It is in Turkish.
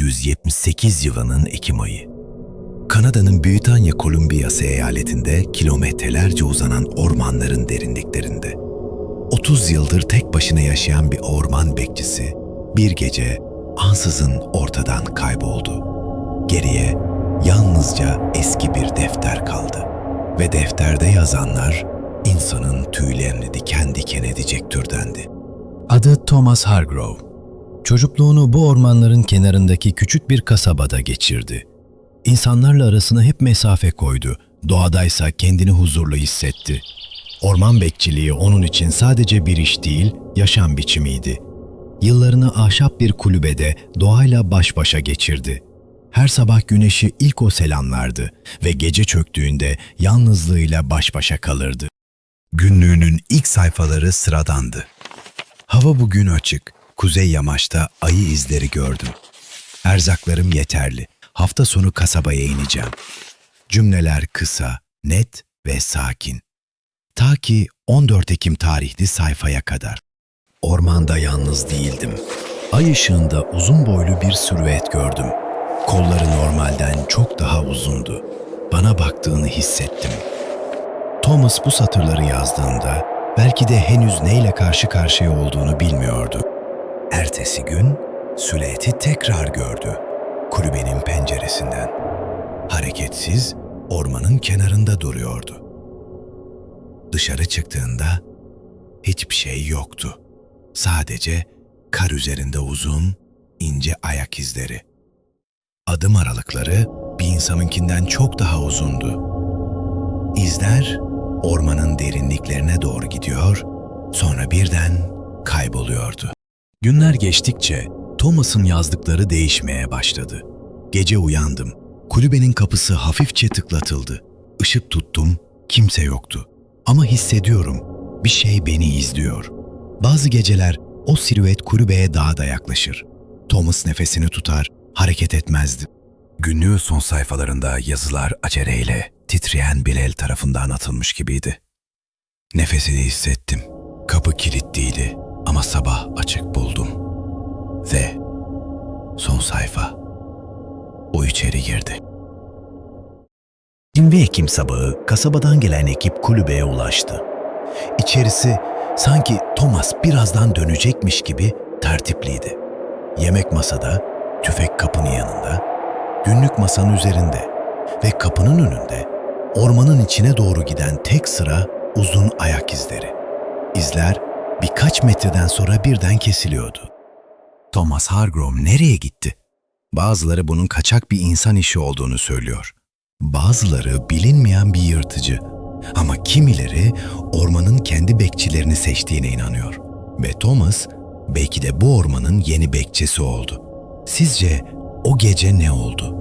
1878 yılının Ekim ayı. Kanada'nın Britanya Kolumbiyası eyaletinde kilometrelerce uzanan ormanların derinliklerinde. 30 yıldır tek başına yaşayan bir orman bekçisi bir gece ansızın ortadan kayboldu. Geriye yalnızca eski bir defter kaldı. Ve defterde yazanlar insanın tüylerini diken diken edecek türdendi. Adı Thomas Hargrove. Çocukluğunu bu ormanların kenarındaki küçük bir kasabada geçirdi. İnsanlarla arasına hep mesafe koydu. Doğadaysa kendini huzurlu hissetti. Orman bekçiliği onun için sadece bir iş değil, yaşam biçimiydi. Yıllarını ahşap bir kulübede doğayla baş başa geçirdi. Her sabah güneşi ilk o selamlardı ve gece çöktüğünde yalnızlığıyla baş başa kalırdı. Günlüğünün ilk sayfaları sıradandı. Hava bugün açık. Kuzey yamaçta ayı izleri gördüm. Erzaklarım yeterli. Hafta sonu kasabaya ineceğim. Cümleler kısa, net ve sakin. Ta ki 14 Ekim tarihli sayfaya kadar. Ormanda yalnız değildim. Ay ışığında uzun boylu bir silüet gördüm. Kolları normalden çok daha uzundu. Bana baktığını hissettim. Thomas bu satırları yazdığında belki de henüz neyle karşı karşıya olduğunu bilmiyordu. Ertesi gün Süleyt'i tekrar gördü. Kulübenin penceresinden. Hareketsiz ormanın kenarında duruyordu. Dışarı çıktığında hiçbir şey yoktu. Sadece kar üzerinde uzun, ince ayak izleri. Adım aralıkları bir insanınkinden çok daha uzundu. İzler ormanın derinliklerine doğru gidiyor, sonra birden kayboluyordu. Günler geçtikçe Thomas'ın yazdıkları değişmeye başladı. Gece uyandım. Kulübenin kapısı hafifçe tıklatıldı. Işık tuttum, kimse yoktu. Ama hissediyorum, bir şey beni izliyor. Bazı geceler o silüet kulübeye daha da yaklaşır. Thomas nefesini tutar, hareket etmezdi. Günlüğü son sayfalarında yazılar aceleyle, titreyen bir el tarafından atılmış gibiydi. Nefesini hissettim. Kapı kilitliydi ama sabah açık buldum. Ve son sayfa. O içeri girdi. 20 Ekim sabahı kasabadan gelen ekip kulübeye ulaştı. İçerisi sanki Thomas birazdan dönecekmiş gibi tertipliydi. Yemek masada, tüfek kapının yanında, günlük masanın üzerinde ve kapının önünde ormanın içine doğru giden tek sıra uzun ayak izleri. İzler birkaç metreden sonra birden kesiliyordu. Thomas Hargrove nereye gitti? Bazıları bunun kaçak bir insan işi olduğunu söylüyor. Bazıları bilinmeyen bir yırtıcı. Ama kimileri ormanın kendi bekçilerini seçtiğine inanıyor. Ve Thomas belki de bu ormanın yeni bekçisi oldu. Sizce o gece ne oldu?